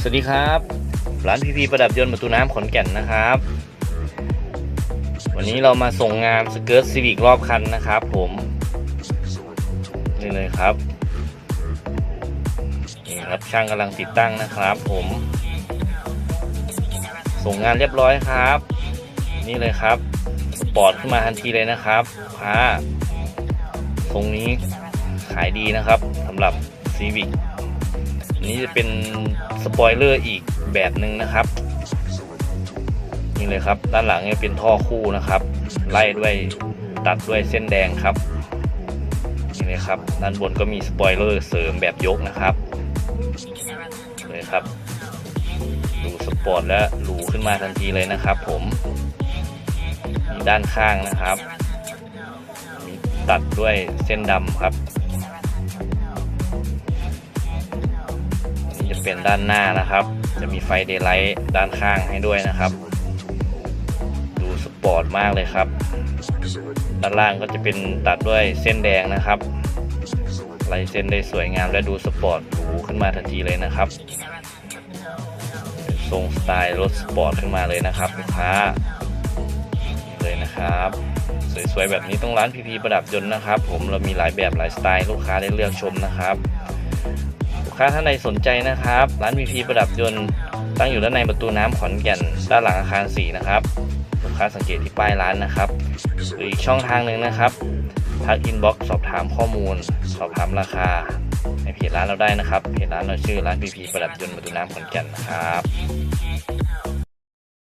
สวัสดีครับ ร้านพีพีประดับยนต์ประตูน้ำขอนแก่นนะครับ วันนี้เรามาส่งงานสเกิร์ตซีวิกรอบคันนะครับ ผมนี่เลยครับนี่ครับช่างกำลังติดตั้งนะครับ ผม ส่งงานเรียบร้อยครับ นี่เลยครับสปอร์ตขึ้นมาทันทีเลยนะครับผ้าทรงนี้ขายดีนะครับสำหรับซีวิก นี้จะเป็นสปอยเลอร์อีกแบบหนึ่งนะครับนี่เลยครับ ด้านหลังเนี่ยเป็นท่อคู่นะครับ ไล่ด้วยตัดด้วยเส้นแดงครับนี่เลยครับ ด้านบนก็มีสปอยเลอร์เสริมแบบยกนะครับเลยครับดูสปอร์ตและหรูขึ้นมาทันทีเลยนะครับ ผมมีด้านข้างนะครับ ตัดด้วยเส้นดำครับ เป็นด้านหน้านะครับ จะมีไฟเดย์ไลท์ด้านข้างให้ด้วยนะครับ ดูสปอร์ตมากเลยครับ ด้านล่างก็จะเป็นตัดด้วยเส้นแดงนะครับลายเส้นได้สวยงามและดูสปอร์ตหรูขึ้นมาทันทีเลยนะครับทรงสไตล์รถสปอร์ตขึ้นมาเลยนะครับลูกค้าเลยนะครับ สวยๆแบบนี้ต้องร้านพีพีประดับยนต์นะครับ ผมเรามีหลายแบบหลายสไตล์ลูกค้าได้เลือกชมนะครับ ค้าท่านใดสนใจนะครับ ร้านพีพีประดับยนต์ตั้งอยู่ด้านในประตูน้ำขอนแก่นด้านหลังอาคารสีนะครับลูกค้าสังเกตที่ป้ายร้านนะครับหรืออีกช่องทางหนึ่งนะครับทักอินบ็อกซ์สอบถามข้อมูล สอบถามราคาในเพจร้านเราได้นะครับเพจร้านเราชื่อร้านพีพีประดับยนต์ประตูน้ำขอนแก่นนะครับ